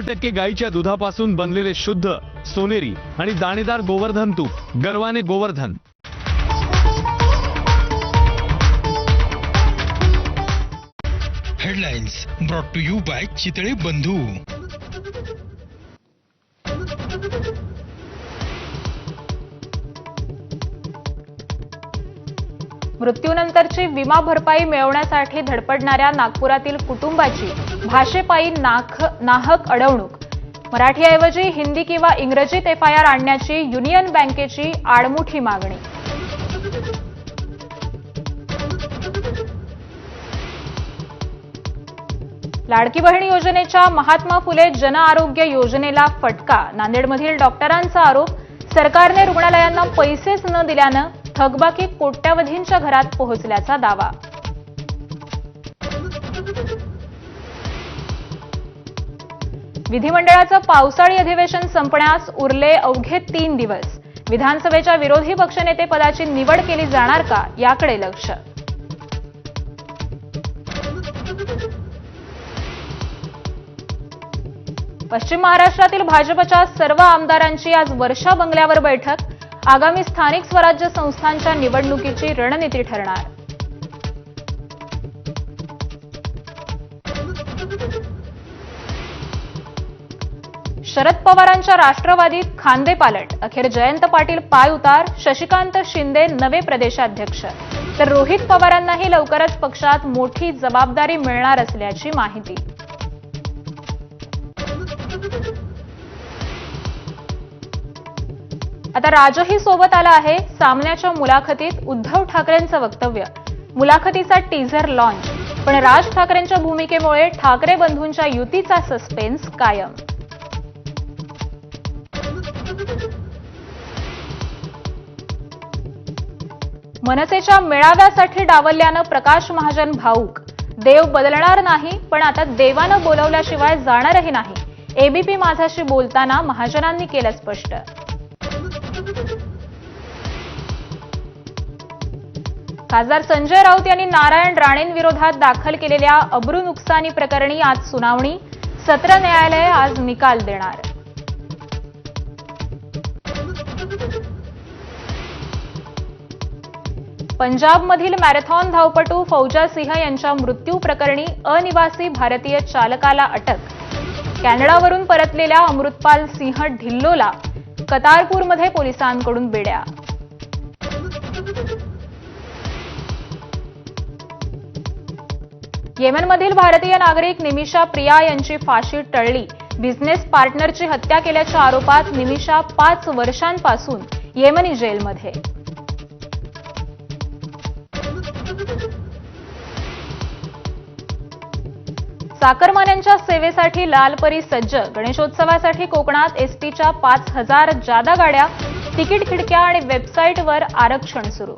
शंभर टक्के गाईच्या दुधापासून बनलेले शुद्ध सोनेरी आणि दाणेदार गोवर्धन तूप गर्वाने Govardhan. Headlines brought to you by Chitale Bandhu. मृत्यूनंतरची विमा भरपाई मिळवण्यासाठी धडपडणाऱ्या नागपुरातील कुटुंबाची भाषेपायी नाख नाहक अडवणूक. मराठीऐवजी हिंदी किंवा इंग्रजीत एफ आय आर आणण्याची युनियन बँकेची आडमुठी मागणी. लाडकी बहीण योजनेच्या महात्मा फुले जन आरोग्य योजनेला फटका. नांदेडमधील डॉक्टरांचा आरोप सरकारने रुग्णालयांना पैसेच न दिल्यानं थकबाकी कोट्यावधींच्या घरात पोहोचल्याचा दावा. विधिमंडळाचं पावसाळी अधिवेशन संपण्यास उरले अवघे तीन दिवस. विधानसभेच्या विरोधी पक्षनेते पदाची निवड केली जाणार का याकडे लक्ष. पश्चिम महाराष्ट्रातील भाजपच्या सर्व आमदारांची आज वर्षा बंगल्यावर बैठक. आगामी स्थानिक स्वराज्य संस्थांच्या निवडणुकीची रणनीती ठरणार. शरद पवारांच्या राष्ट्रवादीत खांदेपालट अखेर जयंत पाटील पाय उतार. शशिकांत शिंदे नवे प्रदेशाध्यक्ष. तर रोहित पवारांनाही लवकरच पक्षात मोठी जबाबदारी मिळणार असल्याची माहिती. आता राजही सोबत आला आहे सामन्याच्या मुलाखतीत उद्धव ठाकरेंचं वक्तव्य. मुलाखतीचा टीझर लॉन्च पण राज ठाकरेंच्या भूमिकेमुळे ठाकरे बंधूंच्या युतीचा सस्पेन्स कायम. मनसेच्या मेळाव्यासाठी डावलल्यानं प्रकाश महाजन भाऊक. देव बदलणार नाही पण आता देवानं बोलवल्याशिवाय जाणारही नाही. एबीपी माझाशी बोलताना महाजनांनी केलं स्पष्ट. खासदार संजय राऊत यांनी नारायण राणेंविरोधात दाखल केलेल्या अब्रू नुकसानी प्रकरणी आज सुनावणी. सत्र न्यायालय आज निकाल देणार. पंजाबमधील मॅरेथॉन धावपटू फौजा सिंह यांच्या मृत्यू प्रकरणी अनिवासी भारतीय चालकाला अटक. कॅनडावरून परतलेल्या अमृतपाल सिंह ढिल्लोला कतारपूरमध्ये पोलिसांकडून बेड्या. येमेनमधील भारतीय नागरिक निमिषा प्रिया यांची फाशी टळली. बिझनेस पार्टनरची हत्या केल्याच्या आरोपात निमिषा पाच वर्षांपासून येमनी जेलमध्ये. चाकरमान्यांच्या सेवेसाठी लालपरी सज्ज. गणेशोत्सवासाठी कोकणात एसटीच्या पाच हजार जादा गाड्या तिकीट खिडक्या आणि वेबसाईटवर आरक्षण सुरू.